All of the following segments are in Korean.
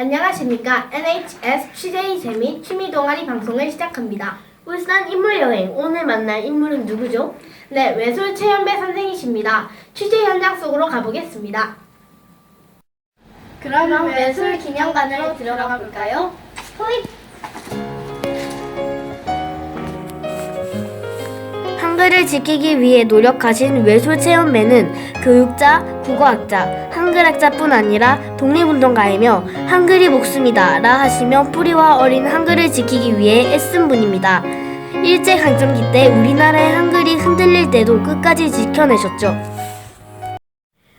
안녕하십니까. NHS 취재의 재미 취미 동아리 방송을 시작합니다. 울산 인물 여행 오늘 만날 인물은 누구죠? 네, 외솔 최연배 선생이십니다. 취재 현장 속으로 가보겠습니다. 그러면 외솔 기념관으로 들어가 볼까요? 호잇! 한글을 지키기 위해 노력하신 외솔체험배는 교육자, 국어학자, 한글학자뿐 아니라 독립운동가이며 한글이 목숨이다라 하시며 뿌리와 어린 한글을 지키기 위해 애쓴 분입니다. 일제강점기 때 우리나라의 한글이 흔들릴 때도 끝까지 지켜내셨죠.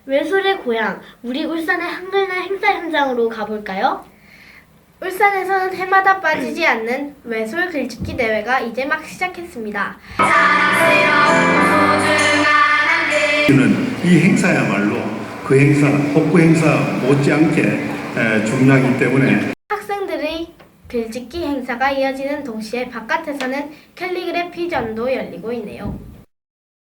외솔의 고향, 우리 울산의 한글날 행사 현장으로 가볼까요? 울산에서는 해마다 빠지지 않는 외솔 글짓기 대회가 이제 막 시작했습니다. 저는 이 행사야말로 그 행사, 복구 행사 못지않게 에, 중요하기 때문에 학생들의 글짓기 행사가 이어지는 동시에 바깥에서는 캘리그래피전도 열리고 있네요.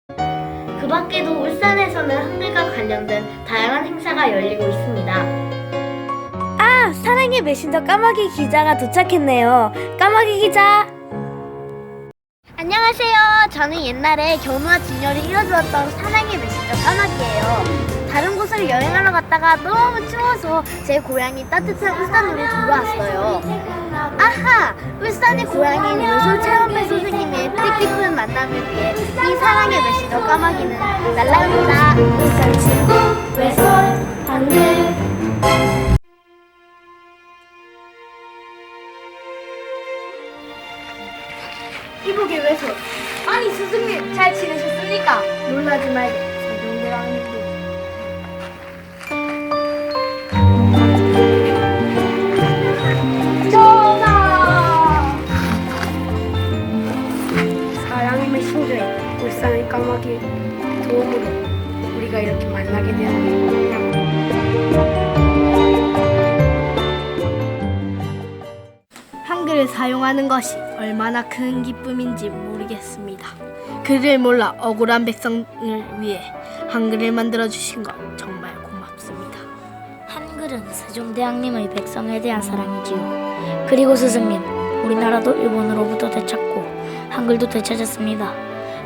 그 밖에도 울산에서는 한글과 관련된 다양한 행사가 열리고 있습니다. 아, 사랑의 메신저 까마귀 기자가 도착했네요. 까마귀 기자. 안녕하세요. 저는 옛날에 견우와 진열이 이뤄주었던 사랑의 메신저 까마귀예요. 다른 곳을 여행하러 갔다가 너무 추워서 제 고향이 따뜻한 울산으로 돌아왔어요. 아하! 울산의 고향인 체험배 선생님의 뜻깊은 만남을 위해 이 사랑의 메신저 까마귀는 날라갑니다. 울산 친구 외솔 한글 놀라지 전하! 사랑임의 신조인 울산의 까마귀 도움으로 우리가 이렇게 만나게 되었네요. 한글을 사용하는 것이 얼마나 큰 기쁨인지 모르겠습니다. 글을 몰라 억울한 백성을 위해 한글을 만들어 주신 것 정말 고맙습니다. 한글은 세종대왕님의 백성에 대한 사랑이지요. 그리고 스승님, 우리나라도 일본으로부터 되찾고 한글도 되찾았습니다.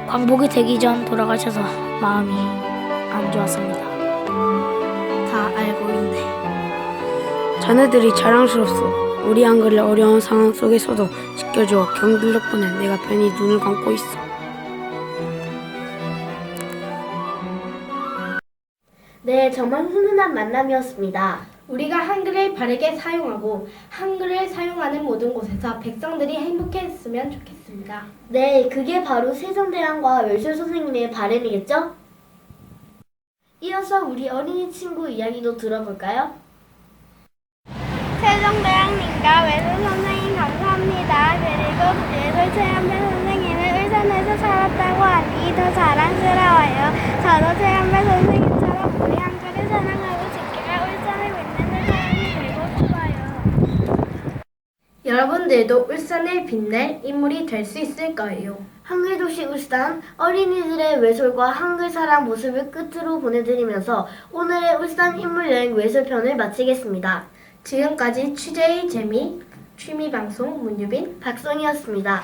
광복이 되기 전 돌아가셔서 마음이 안 좋았습니다. 다 알고 있네. 자네들이 자랑스럽소. 우리 한글을 어려운 상황 속에서도 지켜줘 경들 덕분에 내가 편히 눈을 감고 있어. 네, 정말 훈훈한 만남이었습니다. 우리가 한글을 바르게 사용하고 한글을 사용하는 모든 곳에서 백성들이 행복했으면 좋겠습니다. 네, 그게 바로 세종대왕과 외솔 선생님의 바람이겠죠? 이어서 우리 어린이 친구 이야기도 들어볼까요? 세종대왕님과 외술 선생님 감사합니다. 그리고 외술 체험배 선생님을 울산에서 살았다고 하니 더 자랑스러워요. 저도 체험배 선생님 우리 한글을 사랑하고 지키며 울산을 빛내는 사람이 되고 싶어요. 여러분들도 울산을 빛낼 인물이 될 수 있을 거예요. 한글도시 울산 어린이들의 외솔과 한글 사랑 모습을 끝으로 보내드리면서 오늘의 울산 인물 여행 외솔편을 마치겠습니다. 지금까지 취재의 재미 취미 방송 문유빈 박성이었습니다.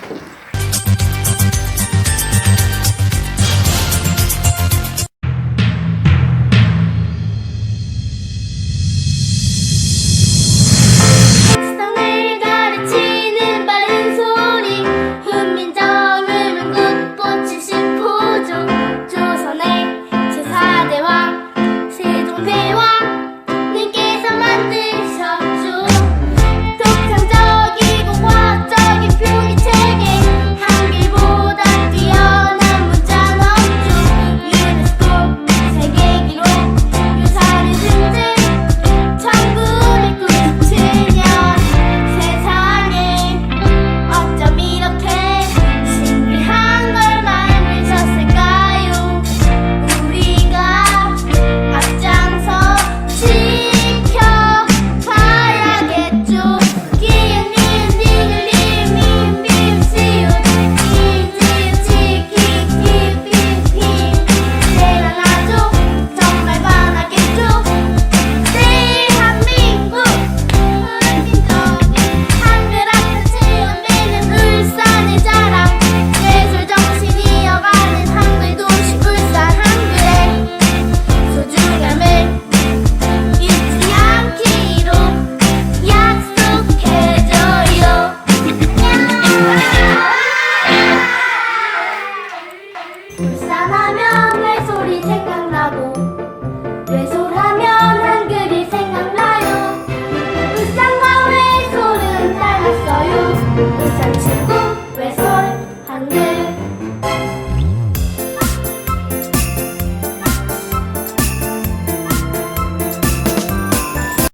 불쌍하면